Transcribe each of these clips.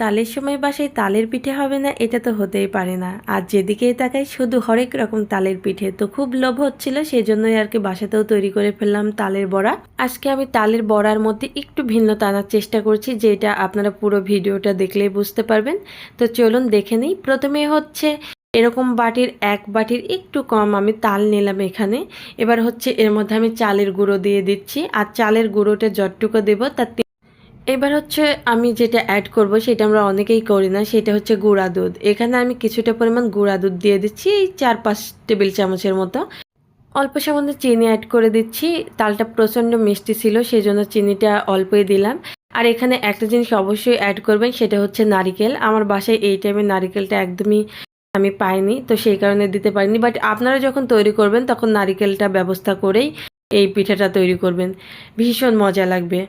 তালের সময় বাসায় তালের পিঠে হবে না, এটা তো হতেই পারে না। আর যেদিকেই তাকাই, শুধু হরেক রকম তালের পিঠে। তো খুব লোভ হচ্ছিল সেই জন্যই আর কি বাসাতেও তৈরি করে ফেললাম তালের বড়া। আজকে আমি তালের বড়ার মধ্যে একটু ভিন্ন টানার চেষ্টা করছি, যেটা আপনারা পুরো ভিডিওটা দেখলেই বুঝতে পারবেন। তো চলুন দেখে নিই, প্রথমে হচ্ছে এরকম বাটির, এক বাটির একটু কম আমি তাল নিলাম এখানে। এবার হচ্ছে এর মধ্যে আমি চালের গুঁড়ো দিয়ে দিচ্ছি। আর চালের গুঁড়োটা যতটুকু দেবো, তার এবার হচ্ছে আমি যেটা অ্যাড করব, সেটা আমরা অনেকেই করি না, সেটা হচ্ছে গুঁড়া দুধ। এখানে আমি কিছুটা পরিমাণ গুঁড়া দুধ দিয়ে দিচ্ছি, এই চার পাঁচ টেবিল চামচের মতো। অল্প সামান্য চিনি অ্যাড করে দিচ্ছি, তালটা প্রচণ্ড মিষ্টি ছিল সেই জন্য চিনিটা অল্পই দিলাম। আর এখানে একটা জিনিস অবশ্যই অ্যাড করবেন, সেটা হচ্ছে নারিকেল। আমার বাসায় এই টাইমে নারিকেলটা একদমই আমি পাইনি, তো সেই কারণে দিতে পারিনি। বাট আপনারা যখন তৈরি করবেন, তখন নারিকেলটা ব্যবস্থা করেই এই পিঠাটা তৈরি করবেন। ভীষণ মজা লাগবে।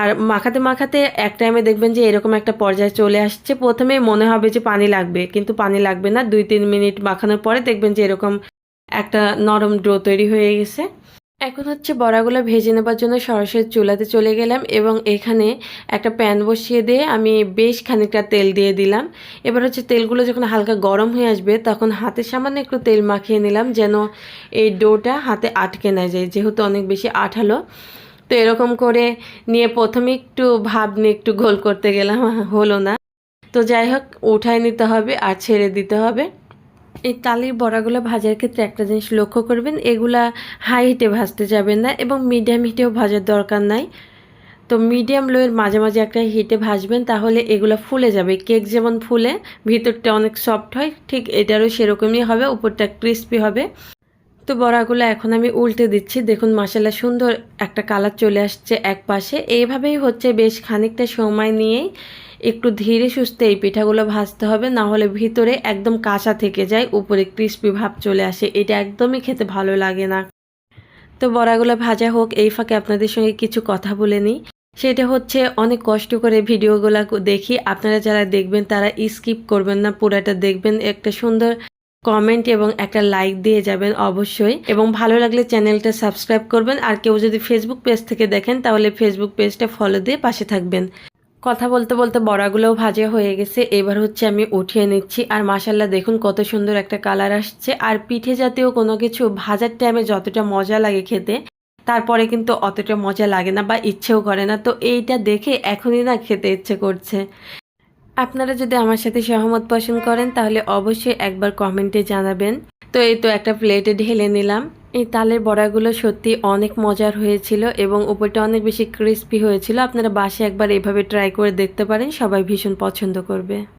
আর মাখাতে মাখাতে এক টাইমে দেখবেন যে এরকম একটা পর্যায়ে চলে আসছে। প্রথমে মনে হবে যে পানি লাগবে, কিন্তু পানি লাগবে না। দুই, তিন মিনিট মাখানোর পরে দেখবেন যে এরকম একটা নরম ডো তৈরি হয়ে গেছে। এখন হচ্ছে বড়াগুলো ভেজে নেবার জন্য সরাসরি চুলাতে চলে গেলাম এবং এখানে একটা প্যান বসিয়ে দিয়ে আমি বেশ খানিকটা তেল দিয়ে দিলাম। এবার হচ্ছে তেলগুলো যখন হালকা গরম হয়ে আসবে, তখন হাতে সামান্য একটু তেল মাখিয়ে নিলাম যেন এই ডোটা হাতে আটকে না যায়, যেহেতু অনেক বেশি আঠালো। তো এরকম করে নিয়ে প্রথমে একটু ভাব নিয়ে একটু গোল করতে গেলাম হলো না। তো যাই হোক, উঠায় নিতে হবে আর ছেড়ে দিতে হবে। এই তালির বড়াগুলো ভাজার ক্ষেত্রে একটা জিনিস লক্ষ্য করবেন, এগুলা হাই হিটে ভাজতে যাবেন না এবং মিডিয়াম হিটেও ভাজার দরকার নাই। তো মিডিয়াম লোয়ের মাঝে মাঝে একটা হিটে ভাজবেন, তাহলে এগুলো ফুলে যাবে। কেক যেমন ফুলে, ভিতরটা অনেক সফট হয়, ঠিক এটারও সেরকমই হবে, উপরটা ক্রিস্পি হবে। তো বড়াগুলো এখন আমি উল্টে দিচ্ছি। দেখুন মশালা সুন্দর একটা কালার চলে আসছে এক পাশে। এইভাবেই হচ্ছে বেশ খানিকটা সময় নিয়েই একটু ধীরে সুস্থে এই পিঠাগুলো ভাজতে হবে, না হলে ভিতরে একদম কাঁচা থেকে যায়, উপরে ক্রিস্পি ভাব চলে আসে। এটা একদমই খেতে ভালো লাগে না। তো বড়াগুলো ভাজা হোক, এই ফাঁকে আপনাদের সঙ্গে কিছু কথা বলে নিই। সেটা হচ্ছে অনেক কষ্ট করে ভিডিওগুলো দেখি। আপনারা যারা দেখবেন, তারা স্কিপ করবেন না, পুরাটা দেখবেন। একটা সুন্দর কমেন্ট এবং একটা লাইক দিয়ে যাবেন অবশ্যই। এবং ভালো লাগলে চ্যানেলটা সাবস্ক্রাইব করবেন। আর কেউ যদি ফেসবুক পেজ থেকে দেখেন, তাহলে ফেসবুক পেজটা ফলো দিয়ে পাশে থাকবেন। কথা বলতে বলতে বড়াগুলোও ভাজা হয়ে গেছে। এবার হচ্ছে আমি উঠিয়ে নিচ্ছি। আর মাসাল্লাহ দেখুন কত সুন্দর একটা কালার আসছে। আর পিঠে জাতীয় কোনো কিছু ভাজার টাইমে যতটা মজা লাগে খেতে, তারপরে কিন্তু অতটা মজা লাগে না বা ইচ্ছেও করে না। তো এইটা দেখে এখনই না খেতে ইচ্ছে করছে। আপনারা যদি আমার সাথে সহমত পোষণ করেন, তাহলে অবশ্যই একবার কমেন্টে জানাবেন। তো এই তো একটা প্লেটে ঢেলে নিলাম। এই তালের বড়াগুলো সত্যি অনেক মজার হয়েছিল এবং উপরটা অনেক বেশি ক্রিস্পি হয়েছিল। আপনারা বাসে একবার এভাবে ট্রাই করে দেখতে পারেন, সবাই ভীষণ পছন্দ করবে।